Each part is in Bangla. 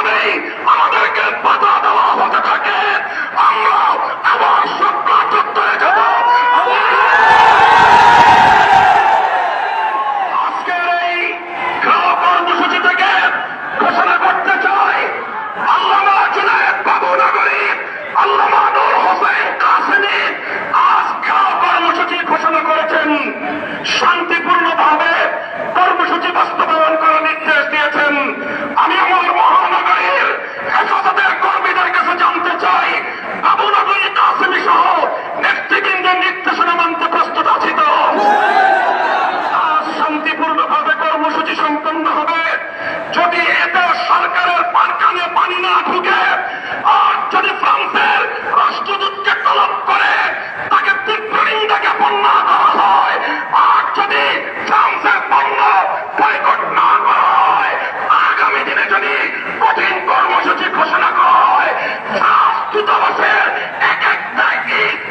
এইভাবেই আমাদেরকে বাধা দেওয়া হতে থাকে। আমরা আবার শুক্রাচত্ব যাব। আজকের এই খেলা কর্মসূচি আজ খেলা কর্মসূচি ঘোষণা করেছেন।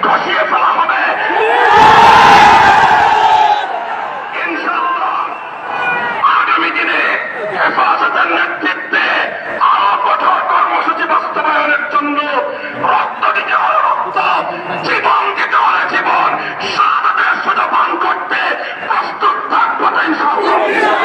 খসিয়ে ফেলা হবে। আগামী দিনে হেফাজতের নেতৃত্বে আরও কঠোর কর্মসূচি বাস্তবায়নের জন্য রক্ত দিতে হলে রক্ত। জীবন দিতে হলে জীবন। সাদাতের সুযোগ পান করতে প্রস্তুত থাকব তাই অভিযোগ